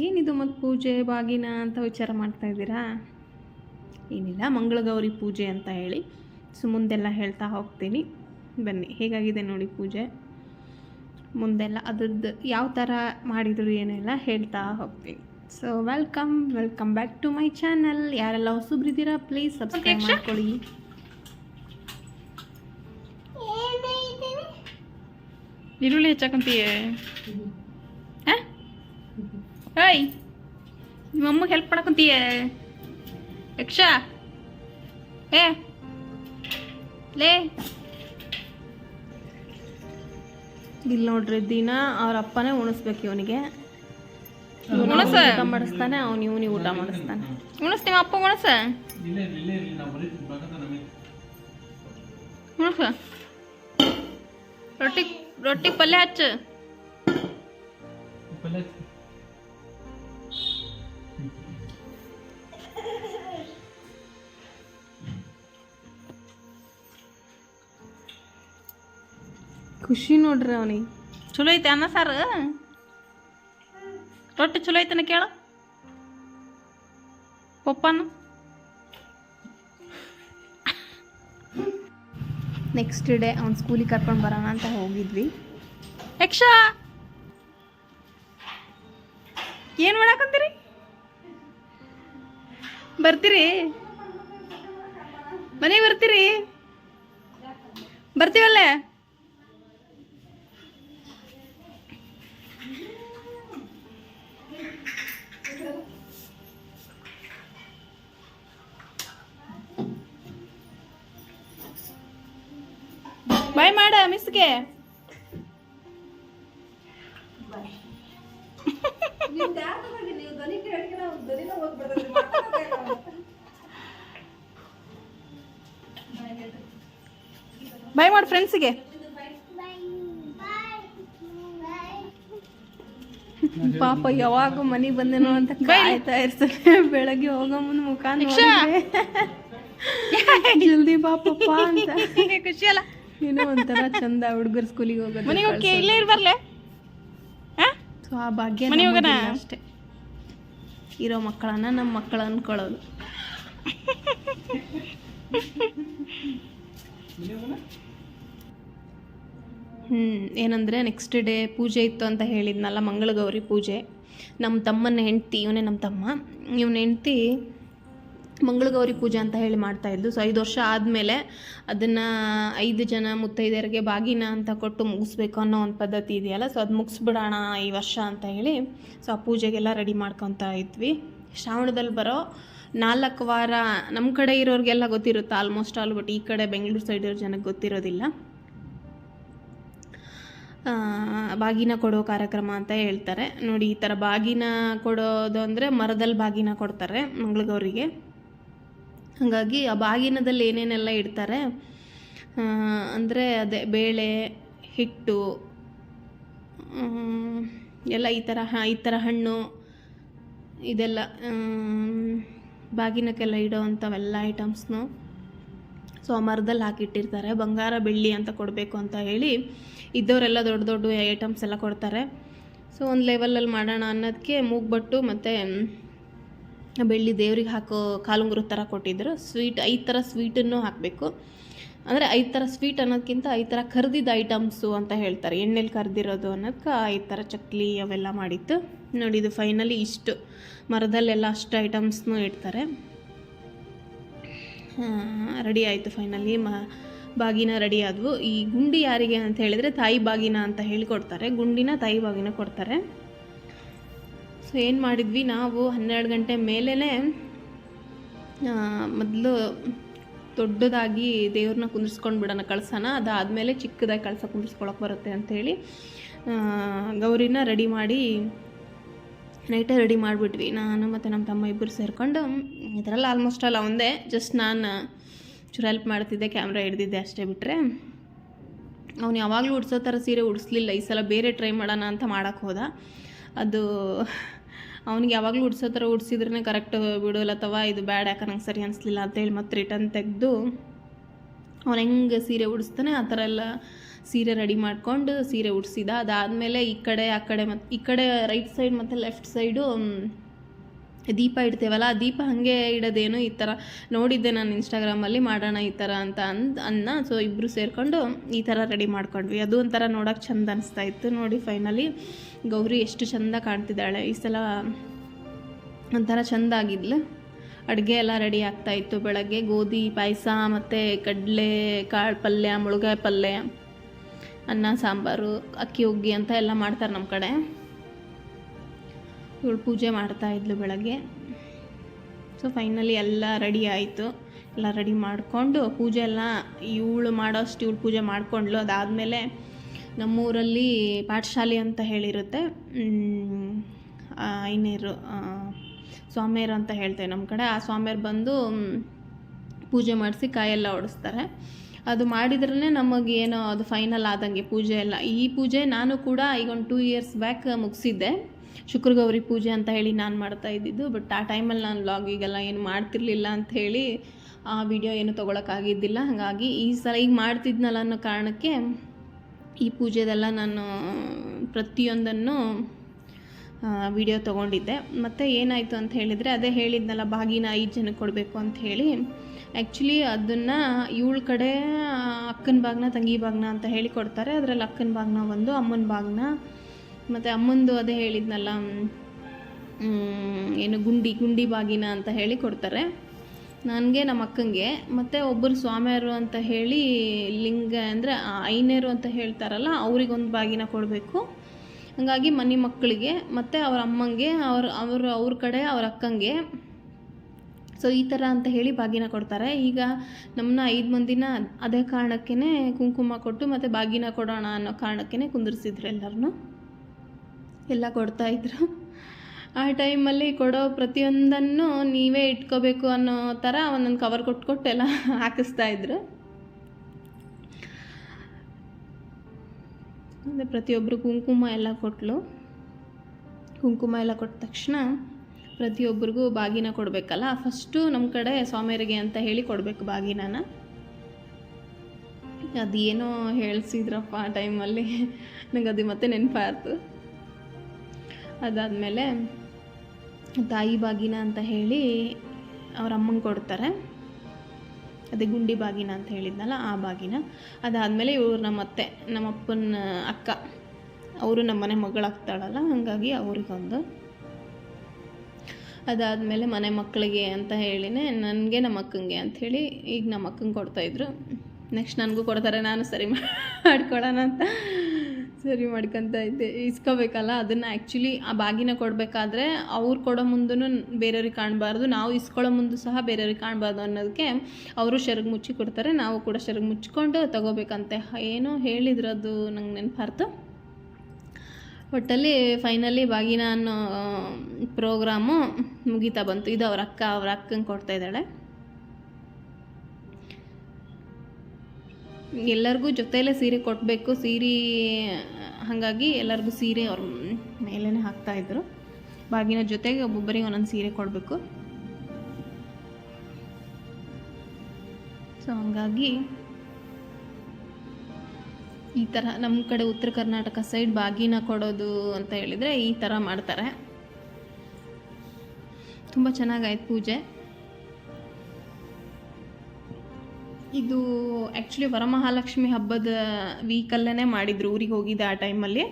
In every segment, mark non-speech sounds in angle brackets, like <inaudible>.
ಏನಿದು ಮತ್ತು ಪೂಜೆ ಬಾಗಿನ ಅಂತ ವಿಚಾರ ಮಾಡ್ತಾ ಇದ್ದೀರಾ? ಏನಿಲ್ಲ ಮಂಗಳಗೌರಿ ಪೂಜೆ ಅಂತ ಹೇಳಿ ಸೊ ಮುಂದೆಲ್ಲ ಹೇಳ್ತಾ ಹೋಗ್ತೀನಿ. ಬನ್ನಿ ಹೇಗಾಗಿದೆ ನೋಡಿ ಪೂಜೆ? ಮುಂದೆಲ್ಲ ಅದ್ರದ್ದು ಯಾವ ಥರ ಮಾಡಿದ್ರು ಏನೆಲ್ಲ ಹೇಳ್ತಾ ಹೋಗ್ತೀನಿ. So welcome welcome back to my channel ಯಾರೆಲ್ಲ ಹೊಸಬ್ರಿದ್ದೀರಾ ಪ್ಲೀಸ್ ಸಬ್ಸ್ಕ್ರೈಬ್ ಮಾಡ್ಕೊಳ್ಳಿ. ಈರುಳ್ಳಿ ಹೆಚ್ಚಾಕಂತೀಯ? ಏಯ್ ನಿಮ್ಮಮ್ಮಗೆ ಹೆಲ್ಪ್ ಮಾಡಕಂತೀಯ ಯಕ್ಷ. ಏ ಲೇ. ಇಲ್ಲಿ ನೋಡ್ರಿ ದಿನ ಅವ್ರ ಅಪ್ಪನೇ ಉಣಿಸ್ಬೇಕು ಇವನಿಗೆ. ಉಣಸ. ಊಟ ಮಾಡಿಸ್ತಾನೆ ಅವ್ನು ಇವನಿ ಊಟ ಮಾಡಿಸ್ತಾನೆ. ಉಣಸ್ ನಿಮ್ಮ ಅಪ್ಪ ಉಣಸ. ಉಣಸ. ರೊಟ್ಟಿ ರೊಟ್ಟಿ ಪಲ್ಯ ಹಚ್ಚು. ಖುಷಿ ನೋಡ್ರಿ ಅವನಿಗೆ. ಚಲೋ ಐತೆ ಅನ್ನ ಸಾರು? ರೊಟ್ಟಿ ಚಲೋ ಐತನ ಕೇಳ. ಪಪ್ಪನ ನೆಕ್ಸ್ಟ್ ಡೇ ಅವ್ನು ಸ್ಕೂಲಿಗೆ ಕರ್ಕೊಂಡು ಬರೋಣ ಅಂತ ಹೋಗಿದ್ವಿ. ಯಕ್ಷ! ಏನು ಮಾಡಾಕಂತೀರಿ ಬರ್ತೀರಿ? ಮನೆಗೆ ಬರ್ತೀರಿ? ಬರ್ತೀವಲ್ಲೇ? ಬಾಯ್ ಮಾಡ ಮಿಸ್ಗೆ ಬಾಯ್ ಮಾಡಿ ಫ್ರೆಂಡ್ಸಿಗೆ ಪಾಪ ಯಾವಾಗ ಮನೆಗೆ ಬಂದೇನೋ ಅಂತ <laughs> ಕಾಯ್ತಾ ಇರ್ತಾರೆ. <laughs> ಬೆಳಗ್ಗೆ ಹೋಗೋ ಮುಂದೆ ಮುಖ ನೋಡಿದ್ರೆ ಜಲ್ದಿ ಬಾ ಪಪ್ಪ ಅಂತ. <laughs> ಖುಷಿ ಅಲ್ಲ. ಏನೋ ಒಂಥರ ಚಂದ ಹುಡುಗರು ಸ್ಕೂಲಿಗೆ ಮನೆಗೆ ಹೋಗೋದು ಹೋಗಿ ಇಲ್ಲೇ ಇರ್ಬರ್ಲೆ? ಸೊ ಆ ಭಾಗ್ಯ ಮನೆ ಹೋಗೋಣ? ಅಷ್ಟೇ. ಇರೋ ಮಕ್ಕಳನ್ನ ನಮ್ಮ ಮಕ್ಕಳು ಅನ್ಕೊಳ್ಳೋದು. ಹ್ಞೂ ಏನಂದರೆ ನೆಕ್ಸ್ಟ್ ಡೇ ಪೂಜೆ ಇತ್ತು ಅಂತ ಹೇಳಿದ್ನಲ್ಲ ಮಂಗಳಗೌರಿ ಪೂಜೆ. ನಮ್ಮ ತಮ್ಮನ ಹೆಂಡ್ತಿ ಇವನೇ ನಮ್ಮ ತಮ್ಮ. ಇವನ ಹೆಂಡ್ತಿ ಮಂಗಳಗೌರಿ ಪೂಜೆ ಅಂತ ಹೇಳಿ ಮಾಡ್ತಾ ಇದ್ದು ಸೊ ಐದು ವರ್ಷ ಆದಮೇಲೆ ಅದನ್ನು ಐದು ಜನ ಮುತ್ತೈದೆಯರಿಗೆ ಬಾಗಿನ ಅಂತ ಕೊಟ್ಟು ಮುಗಿಸ್ಬೇಕು ಅನ್ನೋ ಒಂದು ಪದ್ಧತಿ ಇದೆಯಲ್ಲ ಸೊ ಅದು ಮುಗಿಸ್ಬಿಡೋಣ ಈ ವರ್ಷ ಅಂತ ಹೇಳಿ ಸೊ ಆ ಪೂಜೆಗೆಲ್ಲ ರೆಡಿ ಮಾಡ್ಕೊತಾ ಇದ್ವಿ. ಶ್ರಾವಣದಲ್ಲಿ ಬರೋ ನಾಲ್ಕು ವಾರ ನಮ್ಮ ಕಡೆ ಇರೋರಿಗೆಲ್ಲ ಗೊತ್ತಿರುತ್ತೆ? ಆಲ್ಮೋಸ್ಟ್ ಆಲ್ ಬಟ್ ಈ ಕಡೆ ಬೆಂಗಳೂರು ಸೈಡ್ ಇರೋ ಜನಕ್ಕೆ ಗೊತ್ತಿರೋದಿಲ್ಲ. ಬಾಗಿನ ಕೊಡೋ ಕಾರ್ಯಕ್ರಮ ಅಂತ ಹೇಳ್ತಾರೆ. ನೋಡಿ, ಈ ಥರ ಬಾಗಿನ ಕೊಡೋದು ಅಂದರೆ ಮರದಲ್ಲಿ ಬಾಗಿನ ಕೊಡ್ತಾರೆ ಮಂಗಳಗೌರಿಗೆ. ಹಾಗಾಗಿ ಆ ಬಾಗಿನದಲ್ಲಿ ಏನೇನೆಲ್ಲ ಇಡ್ತಾರೆ? ಅಂದರೆ ಅದೇ ಬೇಳೆ, ಹಿಟ್ಟು ಎಲ್ಲ ಈ ಥರ ಹ, ಈ ಥರ ಹಣ್ಣು, ಇದೆಲ್ಲ ಬಾಗಿನಕ್ಕೆಲ್ಲ ಇಡೋ ಅಂಥವೆಲ್ಲ ಐಟಮ್ಸ್ನು ಸೊ ಆ ಮರದಲ್ಲಿ ಹಾಕಿಟ್ಟಿರ್ತಾರೆ. ಬಂಗಾರ, ಬೆಳ್ಳಿ ಅಂತ ಕೊಡಬೇಕು ಅಂತ ಹೇಳಿ ಇದ್ದವರೆಲ್ಲ ದೊಡ್ಡ ದೊಡ್ಡ ಐಟಮ್ಸ್ ಎಲ್ಲ ಕೊಡ್ತಾರೆ. ಸೊ, ಒಂದು ಲೆವೆಲಲ್ಲಿ ಮಾಡೋಣ ಅನ್ನೋದಕ್ಕೆ ಮೂಗ್ಬಟ್ಟು ಮತ್ತು ಬೆಳ್ಳಿ ದೇವ್ರಿಗೆ ಹಾಕೋ ಕಾಲುಂಗುರ ಥರ ಕೊಟ್ಟಿದ್ದರು ಸ್ವೀಟ್ ಐದು ಥರ ಸ್ವೀಟನ್ನು ಹಾಕಬೇಕು. ಅಂದರೆ ಐದು ಥರ ಸ್ವೀಟ್ ಅನ್ನೋದಕ್ಕಿಂತ ಐದು ಥರ ಕರ್ದಿದ್ದ ಐಟಮ್ಸು ಅಂತ ಹೇಳ್ತಾರೆ. ಎಣ್ಣೆಲಿ ಕರೆದಿರೋದು ಅನ್ನೋದಕ್ಕೆ ಐದು ಥರ ಚಕ್ಲಿ ಅವೆಲ್ಲ ಮಾಡಿತ್ತು. ನೋಡಿ, ಇದು ಫೈನಲಿ ಇಷ್ಟು. ಮರದಲ್ಲೆಲ್ಲ ಅಷ್ಟು ಐಟಮ್ಸ್ನೂ ಇಡ್ತಾರೆ. ರೆಡಿ ಆಯಿತು ಫೈನಲಿ ಮ, ಬಾಗಿನ ರೆಡಿ ಆದವು. ಈ ಗುಂಡಿ ಯಾರಿಗೆ ಅಂತ ಹೇಳಿದರೆ ತಾಯಿ ಬಾಗಿನ ಅಂತ ಹೇಳಿಕೊಡ್ತಾರೆ. ಗುಂಡಿನ ತಾಯಿ ಬಾಗಿನ ಕೊಡ್ತಾರೆ. ಸೊ ಏನು ಮಾಡಿದ್ವಿ, ನಾವು ಹನ್ನೆರಡು ಗಂಟೆ ಮೇಲೇ ಮೊದಲು ದೊಡ್ಡದಾಗಿ ದೇವ್ರನ್ನ ಕುಂದಿರ್ಸ್ಕೊಂಡು ಬಿಡೋಣ, ಕಳ್ಸೋಣ, ಅದಾದಮೇಲೆ ಚಿಕ್ಕದಾಗಿ ಕಳ್ಸ ಕುಂದಿರ್ಸ್ಕೊಳಕ್ಕೆ ಬರುತ್ತೆ ಅಂಥೇಳಿ ಗೌರಿನ ರೆಡಿ ಮಾಡಿ ನೈಟೇ ರೆಡಿ ಮಾಡಿಬಿಟ್ವಿ. ನಾನು ಮತ್ತು ನಮ್ಮ ತಮ್ಮ ಇಬ್ಬರು ಸೇರಿಕೊಂಡು, ಇದರಲ್ಲಿ ಆಲ್ಮೋಸ್ಟ್ ಅಲ್ಲ ಒಂದೇ ಜಸ್ಟ್ ನಾನು, ಚೂರು ಹೆಲ್ಪ್ ಮಾಡ್ತಿದ್ದೆ ಕ್ಯಾಮ್ರಾ ಹಿಡ್ದಿದ್ದೆ ಅಷ್ಟೇ ಬಿಟ್ಟರೆ ಅವ್ನು ಯಾವಾಗಲೂ ಉಡ್ಸೋ ಥರ ಸೀರೆ ಉಡಿಸ್ಲಿಲ್ಲ, ಈ ಸಲ ಬೇರೆ ಟ್ರೈ ಮಾಡೋಣ ಅಂತ ಮಾಡೋಕ್ಕೆ ಹೋದ. ಅದು ಅವ್ನಿಗೆ ಯಾವಾಗಲೂ ಉಡ್ಸೋ ಥರ ಉಡ್ಸಿದ್ರೇ ಕರೆಕ್ಟ್ ಬಿಡೋಲ್ಲ ಅಥವಾ ಇದು ಬ್ಯಾಡ್ ಯಾಕೆ ನಂಗೆ ಸರಿ ಅನಿಸ್ಲಿಲ್ಲ ಅಂತೇಳಿ ಮತ್ತೆ ರಿಟರ್ನ್ ತೆಗೆದು ಅವ್ನು ಹೆಂಗೆ ಸೀರೆ ಉಡಿಸ್ತಾನೆ ಆ ಥರ ಎಲ್ಲ ಸೀರೆ ರೆಡಿ ಮಾಡ್ಕೊಂಡು ಸೀರೆ ಉಡಿಸಿದ. ಅದಾದಮೇಲೆ ಈ ಕಡೆ, ಆ ಕಡೆ ಮತ್ತು ಈ ಕಡೆ ರೈಟ್ ಸೈಡ್ ಮತ್ತು ಲೆಫ್ಟ್ ಸೈಡು ದೀಪ ಇಡ್ತೇವಲ್ಲ, ಆ ದೀಪ ಹಾಗೆ ಇಡೋದೇನು ಈ ಥರ ನೋಡಿದ್ದೆ ನಾನು ಇನ್ಸ್ಟಾಗ್ರಾಮಲ್ಲಿ ಮಾಡೋಣ ಈ ಥರ ಅಂತ ಅಂದ್, ಅನ್ನ. ಸೊ ಇಬ್ಬರು ಸೇರಿಕೊಂಡು ಈ ಥರ ರೆಡಿ ಮಾಡ್ಕೊಂಡ್ವಿ. ಅದು ಒಂಥರ ನೋಡೋಕೆ ಚಂದ ಅನಿಸ್ತಾ ಇತ್ತು. ನೋಡಿ ಫೈನಲಿ ಗೌರಿ ಎಷ್ಟು ಚಂದ ಕಾಣ್ತಿದ್ದಾಳೆ. ಈ ಸಲ ಒಂಥರ ಚೆಂದ ಆಗಿದ್ಲು. ಅಡುಗೆ ಎಲ್ಲ ರೆಡಿ ಆಗ್ತಾ ಇತ್ತು ಬೆಳಗ್ಗೆ. ಗೋಧಿ, ಪಾಯಸ, ಮತ್ತು ಕಡಲೆ, ಕಾಳು ಪಲ್ಯ, ಮುಳುಗಾಯಿ ಪಲ್ಯ, ಅನ್ನ, ಸಾಂಬಾರು, ಅಕ್ಕಿ ಹುಗ್ಗಿ ಅಂತ ಎಲ್ಲ ಮಾಡ್ತಾರೆ ನಮ್ಮ ಕಡೆ. ಇವಳು ಪೂಜೆ ಮಾಡ್ತಾ ಇದ್ಲು ಬೆಳಗ್ಗೆ. ಸೊ ಫೈನಲಿ ಎಲ್ಲ ರೆಡಿ ಆಯಿತು. ಎಲ್ಲ ರೆಡಿ ಮಾಡಿಕೊಂಡು ಪೂಜೆ ಎಲ್ಲ ಇವಳು ಮಾಡೋಷ್ಟು ಇವಳು ಪೂಜೆ ಮಾಡಿಕೊಂಡ್ಲು ಅದಾದಮೇಲೆ ನಮ್ಮೂರಲ್ಲಿ ಪಾಠಶಾಲೆ ಅಂತ ಹೇಳಿರುತ್ತೆ. ಐನೇರು ಸ್ವಾಮಿಯರು ಅಂತ ಹೇಳ್ತೇವೆ ನಮ್ಮ ಕಡೆ. ಆ ಸ್ವಾಮಿಯರು ಬಂದು ಪೂಜೆ ಮಾಡಿಸಿ ಕಾಯೆಲ್ಲ ಓಡಿಸ್ತಾರೆ. ಅದು ಮಾಡಿದ್ರೇ ನಮಗೆ ಏನೋ ಅದು ಫೈನಲ್ ಆದಂಗೆ ಪೂಜೆ ಎಲ್ಲ. ಈ ಪೂಜೆ ನಾನು ಕೂಡ ಈಗ ಒಂದು ಟೂ ಇಯರ್ಸ್ ಬ್ಯಾಕ್ ಮುಗಿಸಿದ್ದೆ. ಶುಕ್ರಗೌರಿ ಪೂಜೆ ಅಂತ ಹೇಳಿ ನಾನು ಮಾಡ್ತಾ ಇದ್ದಿದ್ದು ಬಟ್ ಆ ಟೈಮಲ್ಲಿ ನಾನು ಲಾಗಿಗೆಲ್ಲ ಏನು ಮಾಡ್ತಿರ್ಲಿಲ್ಲ ಅಂತ ಹೇಳಿ ಆ ವಿಡಿಯೋ ಏನು ತೊಗೊಳಕ್ಕಾಗಿದ್ದಿಲ್ಲ ಹಾಗಾಗಿ ಈ ಸಲ ಈಗ ಮಾಡ್ತಿದ್ನಲ್ಲ ಅನ್ನೋ ಕಾರಣಕ್ಕೆ ಈ ಪೂಜೆದೆಲ್ಲ ನಾನು ಪ್ರತಿಯೊಂದನ್ನು ವಿಡಿಯೋ ತೊಗೊಂಡಿದ್ದೆ. ಮತ್ತು ಏನಾಯಿತು ಅಂತ ಹೇಳಿದರೆ, ಅದೇ ಹೇಳಿದ್ನಲ್ಲ, ಬಾಗಿನ ಐದು ಜನಕ್ಕೆ ಕೊಡಬೇಕು ಅಂತ ಹೇಳಿ. ಆ್ಯಕ್ಚುಲಿ ಅದನ್ನು ಇವಳ ಕಡೆ ಅಕ್ಕನ ಬಾಗ್ನ ತಂಗಿ ಬಾಗ್ನ ಅಂತ ಹೇಳಿ ಕೊಡ್ತಾರೆ. ಅದರಲ್ಲಿ ಅಕ್ಕನ ಬಾಗ್ನ ಒಂದು, ಅಮ್ಮನ ಬಾಗ್ನ ಮತ್ತು ಅಮ್ಮಂದು ಅದೇ ಹೇಳಿದ್ನಲ್ಲ ಏನು ಗುಂಡಿ ಗುಂಡಿ ಬಾಗಿನ ಅಂತ ಹೇಳಿ ಕೊಡ್ತಾರೆ. ನನಗೆ, ನಮ್ಮ ಅಕ್ಕಂಗೆ, ಮತ್ತು ಒಬ್ಬರು ಸ್ವಾಮಿಯರು ಅಂತ ಹೇಳಿ ಲಿಂಗ ಅಂದರೆ ಐನೇರು ಅಂತ ಹೇಳ್ತಾರಲ್ಲ, ಅವ್ರಿಗೊಂದು ಬಾಗಿನ ಕೊಡಬೇಕು. ಹಾಗಾಗಿ ಮನೆ ಮಕ್ಕಳಿಗೆ, ಮತ್ತು ಅವ್ರ ಅಮ್ಮಂಗೆ, ಅವ್ರ, ಅವರು, ಅವ್ರ ಕಡೆ ಅವ್ರ ಅಕ್ಕಂಗೆ, ಸೊ ಈ ಥರ ಅಂತ ಹೇಳಿ ಬಾಗಿನ ಕೊಡ್ತಾರೆ. ಈಗ ನಮ್ಮನ್ನ ಐದು ಮಂದಿನ ಅದೇ ಕಾರಣಕ್ಕೇ ಕುಂಕುಮ ಕೊಟ್ಟು ಮತ್ತು ಬಾಗಿನ ಕೊಡೋಣ ಅನ್ನೋ ಕಾರಣಕ್ಕೇ ಕುಂದಿರ್ಸಿದ್ರು ಎಲ್ಲರನ್ನೂ ಎಲ್ಲ ಕೊಡ್ತಾಯಿದ್ರು ಆ ಟೈಮಲ್ಲಿ ಕೊಡೋ ಪ್ರತಿಯೊಂದನ್ನು ನೀವೇ ಇಟ್ಕೋಬೇಕು ಅನ್ನೋ ಥರ ಒಂದೊಂದು ಕವರ್ ಕೊಟ್ಟು ಕೊಟ್ಟು ಎಲ್ಲ ಹಾಕಿಸ್ತಾ ಇದ್ರು. ಅದೇ ಪ್ರತಿಯೊಬ್ಬರು ಕುಂಕುಮ ಎಲ್ಲ ಕೊಟ್ಟಲು ಕುಂಕುಮ ಎಲ್ಲ ಕೊಟ್ಟ ತಕ್ಷಣ ಪ್ರತಿಯೊಬ್ಬರಿಗೂ ಬಾಗಿನ ಕೊಡಬೇಕಲ್ಲ? ಫಸ್ಟು ನಮ್ಮ ಕಡೆ ಸ್ವಾಮಿಯರಿಗೆ ಅಂತ ಹೇಳಿ ಕೊಡಬೇಕು ಬಾಗಿನನ. ಅದೇನೋ ಹೇಳಿಸಿದ್ರಪ್ಪ ಆ ಟೈಮಲ್ಲಿ. ನನಗೆ ಅದು ಮತ್ತೆ ನೆನಪಾಯ್ತು. ಅದಾದಮೇಲೆ ತಾಯಿ ಬಾಗಿನ ಅಂತ ಹೇಳಿ ಅವ್ರ ಅಮ್ಮಂಗೆ ಕೊಡ್ತಾರೆ. ಅದೇ ಗುಂಡಿ ಬಾಗಿನ ಅಂತ ಹೇಳಿದ್ನಲ್ಲ ಆ ಬಾಗಿನ. ಅದಾದಮೇಲೆ ಇವ್ರು ನಮ್ಮ ಅತ್ತೆ, ನಮ್ಮ ಅಪ್ಪನ ಅಕ್ಕ, ಅವರು ನಮ್ಮ ಮನೆ ಮಗಳಾಗ್ತಾಳಲ್ಲ, ಹಾಗಾಗಿ ಅವ್ರಿಗೊಂದು. ಅದಾದಮೇಲೆ ಮನೆ ಮಕ್ಕಳಿಗೆ ಅಂತ ಹೇಳಿನೇ, ನನಗೆ ನಮ್ಮ ಅಕ್ಕಂಗೆ ಅಂಥೇಳಿ ಈಗ ನಮ್ಮ ಅಕ್ಕಂಗೆ ಕೊಡ್ತಾಯಿದ್ರು ನೆಕ್ಸ್ಟ್ ನನಗೂ ಕೊಡ್ತಾರೆ, ನಾನು ಸರಿ ಮಾಡ್ಕೊಳ್ಳೋಣ ಅಂತ. ಸರಿ ಮಾಡ್ಕೊತ ಇದ್ದೆ. ಇಸ್ಕೋಬೇಕಲ್ಲ, ಅದನ್ನು ಆ್ಯಕ್ಚುಲಿ ಆ ಬಾಗಿನ ಕೊಡಬೇಕಾದ್ರೆ ಅವ್ರು ಕೊಡೋ ಮುಂದೂ ಬೇರೆಯವ್ರಿಗೆ ಕಾಣಬಾರ್ದು, ನಾವು ಇಸ್ಕೊಳ್ಳೋ ಮುಂದೆ ಸಹ ಬೇರೆಯವ್ರಿಗೆ ಕಾಣಬಾರ್ದು ಅನ್ನೋದಕ್ಕೆ ಅವರು ಶರಗ್ ಮುಚ್ಚಿ ಕೊಡ್ತಾರೆ, ನಾವು ಕೂಡ ಶೆರಗು ಮುಚ್ಕೊಂಡು ತಗೋಬೇಕಂತೆ. ಏನೋ ಅದು ನಂಗೆ ನೆನಪಾರ್ತು. ಒಟ್ಟಲ್ಲಿ ಫೈನಲಿ ಬಾಗಿನ ಅನ್ನೋ ಪ್ರೋಗ್ರಾಮು ಮುಗೀತಾ ಬಂತು. ಇದು ಅವ್ರ ಅಕ್ಕ, ಅವ್ರ ಅಕ್ಕಂಗೆ ಕೊಡ್ತಾ ಇದ್ದಾಳೆ. ಎಲ್ಲರಿಗೂ ಜೊತೆಯಲ್ಲೇ ಸೀರೆ ಕೊಡಬೇಕು ಸೀರೆ, ಹಾಗಾಗಿ ಎಲ್ಲರಿಗೂ ಸೀರೆ ಅವ್ರ ಮೇಲೇ ಹಾಕ್ತಾಯಿದ್ರು ಬಾಗಿನ ಜೊತೆಗೆ ಒಬ್ಬೊಬ್ಬರಿಗೆ ಒಂದೊಂದು ಸೀರೆ ಕೊಡಬೇಕು. ಸೊ ಹಂಗಾಗಿ ಈ ಥರ ನಮ್ಮ ಕಡೆ ಉತ್ತರ ಕರ್ನಾಟಕ ಸೈಡ್ ಬಾಗಿನ ಕೊಡೋದು ಅಂತ ಹೇಳಿದರೆ ಈ ಥರ ಮಾಡ್ತಾರೆ. ತುಂಬ ಚೆನ್ನಾಗಾಯ್ತು ಪೂಜೆ. ಇದು ಆ್ಯಕ್ಚುಲಿ ವರಮಹಾಲಕ್ಷ್ಮಿ ಹಬ್ಬದ ವೀಕಲ್ಲೇ ಮಾಡಿದ್ರು. ಊರಿಗೆ ಹೋಗಿದ್ದೆ ಆ ಟೈಮಲ್ಲಿ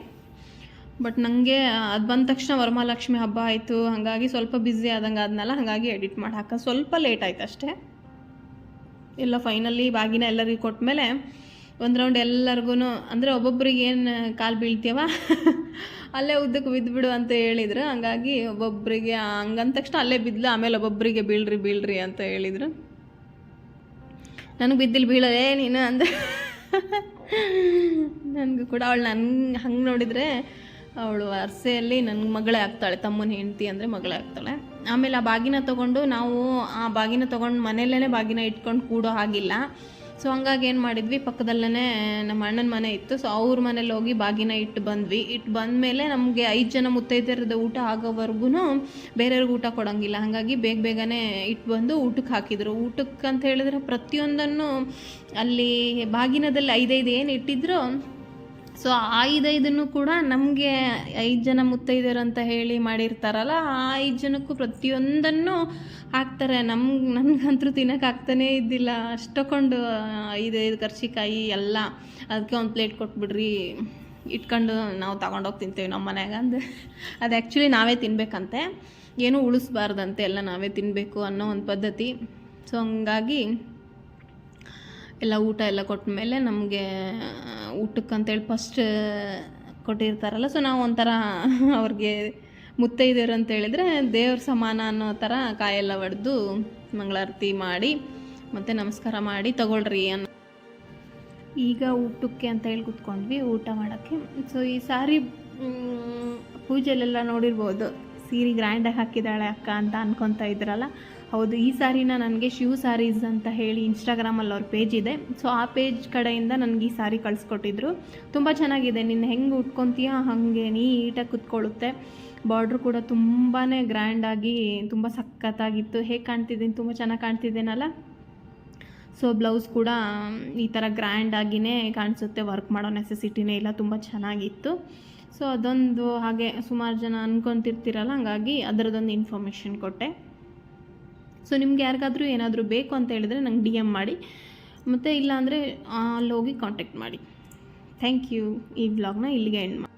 ಬಟ್ ನನಗೆ ಅದು ಬಂದ ತಕ್ಷಣ ವರಮಹಾಲಕ್ಷ್ಮಿ ಹಬ್ಬ ಆಯಿತು. ಹಾಗಾಗಿ ಸ್ವಲ್ಪ ಬ್ಯುಸಿ ಆದಂಗೆ ಆದ್ನಲ್ಲ, ಹಾಗಾಗಿ ಎಡಿಟ್ ಮಾಡಿ ಹಾಕ. ಸ್ವಲ್ಪ ಲೇಟ್ ಆಯ್ತು ಅಷ್ಟೇ. ಎಲ್ಲ ಫೈನಲಿ ಬಾಗಿನ ಎಲ್ಲರಿಗೂ ಕೊಟ್ಮೇಲೆ ಒಂದು ರೌಂಡ್ ಎಲ್ಲರಿಗೂ ಅಂದರೆ ಒಬ್ಬೊಬ್ರಿಗೆ ಏನು ಕಾಲು ಬೀಳ್ತೀವ <laughs> ಅಲ್ಲೇ ಉದ್ದಕ್ಕೆ ಬಿದ್ದುಬಿಡು ಅಂತ ಹೇಳಿದ್ರು. ಹಂಗಾಗಿ ಒಬ್ಬೊಬ್ಬರಿಗೆ ಹಂಗಂದ ತಕ್ಷಣ ಅಲ್ಲೇ ಬಿದ್ಲು. ಆಮೇಲೆ ಒಬ್ಬೊಬ್ಬರಿಗೆ ಬೀಳ್ರಿ ಬೀಳ್ರಿ ಅಂತ ಹೇಳಿದ್ರು. ನನಗೆ ಬಿದ್ದಿಲ್ಲ ಬೀಳಲೇ ನೀನು ಅಂದ. ನನಗೂ ಕೂಡ ಅವಳು ನನ್ನ ಹಂಗೆ ನೋಡಿದರೆ ಅವಳು ಅರಸೆಯಲ್ಲಿ ನನ್ನ ಮಗಳೇ ಆಗ್ತಾಳೆ, ತಮ್ಮನ ಹೆಂಡತಿ ಅಂದರೆ ಮಗಳೇ ಆಗ್ತಾಳೆ. ಆಮೇಲೆ ಆ ಬಾಗಿನ ತೊಗೊಂಡು ನಾವು ಆ ಬಾಗಿನ ತೊಗೊಂಡು ಮನೆಯಲ್ಲೇ ಬಾಗಿನ ಇಟ್ಕೊಂಡು ಕೂಡೋ ಹಾಗಿಲ್ಲ. ಸೊ ಹಂಗಾಗಿ ಏನು ಮಾಡಿದ್ವಿ? ಪಕ್ಕದಲ್ಲೇ ನಮ್ಮ ಅಣ್ಣನ ಮನೆ ಇತ್ತು. ಸೊ ಅವ್ರ ಮನೇಲಿ ಹೋಗಿ ಬಾಗಿನ ಇಟ್ಟು ಬಂದ್ವಿ. ಇಟ್ಟು ಬಂದಮೇಲೆ ನಮಗೆ ಐದು ಜನ ಮುತ್ತೈದರದ ಊಟ ಆಗೋವರೆಗೂ ಬೇರೆಯವ್ರಿಗೆ ಊಟ ಕೊಡೋಂಗಿಲ್ಲ. ಹಾಗಾಗಿ ಬೇಗ ಬೇಗನೆ ಇಟ್ಟು ಬಂದು ಊಟಕ್ಕೆ ಹಾಕಿದರು. ಊಟಕ್ಕೆ ಅಂತ ಹೇಳಿದ್ರೆ ಪ್ರತಿಯೊಂದನ್ನು ಅಲ್ಲಿ ಬಾಗಿನದಲ್ಲಿ ಐದೈದು ಏನು ಇಟ್ಟಿದ್ರು ಸೊ ಐದೈದನ್ನು ಕೂಡ ನಮಗೆ ಐದು ಜನ ಮುತ್ತೈದೆಯರು ಅಂತ ಹೇಳಿ ಮಾಡಿರ್ತಾರಲ್ಲ, ಆ ಐದು ಜನಕ್ಕೂ ಪ್ರತಿಯೊಂದನ್ನು ಹಾಕ್ತಾರೆ. ನಮ್ಗೆ ನನಗಂತೂ ತಿನ್ನೋಕೆ ಆಗ್ತಾನೇ ಇದ್ದಿಲ್ಲ. ಅಷ್ಟು ತಗೊಂಡು ಐದೈದು ಕರ್ಚಿಕಾಯಿ ಎಲ್ಲ ಅದಕ್ಕೆ ಒಂದು ಪ್ಲೇಟ್ ಕೊಟ್ಬಿಡ್ರಿ, ಇಟ್ಕೊಂಡು ನಾವು ತಗೊಂಡೋಗಿ ತಿಂತೇವೆ ನಮ್ಮ ಮನೆಯಾಗ ಅಂದ್ರೆ ಅದು ಆ್ಯಕ್ಚುಲಿ ನಾವೇ ತಿನ್ಬೇಕಂತೆ. ಏನೂ ಉಳಿಸ್ಬಾರ್ದಂತೆ, ಎಲ್ಲ ನಾವೇ ತಿನ್ನಬೇಕು ಅನ್ನೋ ಒಂದು ಪದ್ಧತಿ. ಸೊ ಹಂಗಾಗಿ ಎಲ್ಲ ಊಟ ಎಲ್ಲ ಕೊಟ್ಟ ಮೇಲೆ ನಮಗೆ ಊಟಕ್ಕೆ ಅಂತೇಳಿ ಫಸ್ಟ್ ಕೊಟ್ಟಿರ್ತಾರಲ್ಲ ಸೊ ನಾವು ಒಂಥರ <laughs> ಅವ್ರಿಗೆ ಮುತ್ತೈದೆಯರು ಅಂತ ಹೇಳಿದ್ರೆ ದೇವ್ರ ಸಮಾನ ಅನ್ನೋ ಥರ ಕಾಯೆಲ್ಲ ಒಡೆದು ಮಂಗಳಾರತಿ ಮಾಡಿ, ಮತ್ತು ನಮಸ್ಕಾರ ಮಾಡಿ ತಗೊಳ್ರಿ ಅನ್ನ. ಈಗ ಊಟಕ್ಕೆ ಅಂತ ಹೇಳಿ ಕೂತ್ಕೊಂಡ್ವಿ, ಊಟ ಮಾಡೋಕ್ಕೆ. ಸೊ ಈ ಸಾರಿ ಪೂಜೆಲೆಲ್ಲ ನೋಡಿರ್ಬೋದು. ಸೀರೆ ಗ್ರ್ಯಾಂಡಾಗಿ ಹಾಕಿದ್ದಾಳೆ ಅಕ್ಕ ಅಂತ ಅನ್ಕೊತಾ ಇದ್ರಲ್ಲ ಹೌದು, ಈ ಸಾರಿನ ನನಗೆ ಶಿವ್ ಸಾರೀಸ್ ಅಂತ ಹೇಳಿ ಇನ್ಸ್ಟಾಗ್ರಾಮಲ್ಲಿ ಅವ್ರ ಪೇಜ್ ಇದೆ. ಸೊ ಆ ಪೇಜ್ ಕಡೆಯಿಂದ ನನಗೆ ಈ ಸಾರಿ ಕಳಿಸ್ಕೊಟ್ಟಿದ್ರು. ತುಂಬ ಚೆನ್ನಾಗಿದೆ. ನಿನ್ನ ಹೆಂಗೆ ಉಟ್ಕೊತೀಯ ಹಾಗೆ ನೀಟಾಗಿ ಕುತ್ಕೊಳ್ಳುತ್ತೆ. ಬಾರ್ಡ್ರ್ ಕೂಡ ತುಂಬಾ ಗ್ರ್ಯಾಂಡಾಗಿ ತುಂಬ ಸಖತ್ತಾಗಿತ್ತು. ಹೇಗೆ ಕಾಣ್ತಿದ್ದೀನಿ? ತುಂಬ ಚೆನ್ನಾಗಿ ಕಾಣ್ತಿದ್ದೇನಲ್ಲ? ಸೊ ಬ್ಲೌಸ್ ಕೂಡ ಈ ಥರ ಗ್ರ್ಯಾಂಡಾಗಿಯೇ ಕಾಣಿಸುತ್ತೆ. ವರ್ಕ್ ಮಾಡೋ ನೆಸೆಸಿಟಿನೇ ಇಲ್ಲ. ತುಂಬ ಚೆನ್ನಾಗಿತ್ತು. ಸೊ ಅದೊಂದು ಹಾಗೆ ಸುಮಾರು ಜನ ಅನ್ಕೊತಿರ್ತೀರಲ್ಲ, ಹಂಗಾಗಿ ಅದರದೊಂದು ಇನ್ಫಾರ್ಮೇಷನ್ ಕೊಟ್ಟೆ. ಸೊ ನಿಮ್ಗೆ ಯಾರಿಗಾದರೂ ಏನಾದರೂ ಬೇಕು ಅಂತ ಹೇಳಿದ್ರೆ ನಂಗೆ ಡಿ ಎಂ ಮಾಡಿ. ಮತ್ತು ಇಲ್ಲಾಂದರೆ ಅಲ್ಲಿ ಹೋಗಿ ಕಾಂಟ್ಯಾಕ್ಟ್ ಮಾಡಿ. ಥ್ಯಾಂಕ್ ಯು ಈ ಬ್ಲಾಗ್ನ ಇಲ್ಲಿಗೆ ಎಂಡ್ ಮಾಡಿ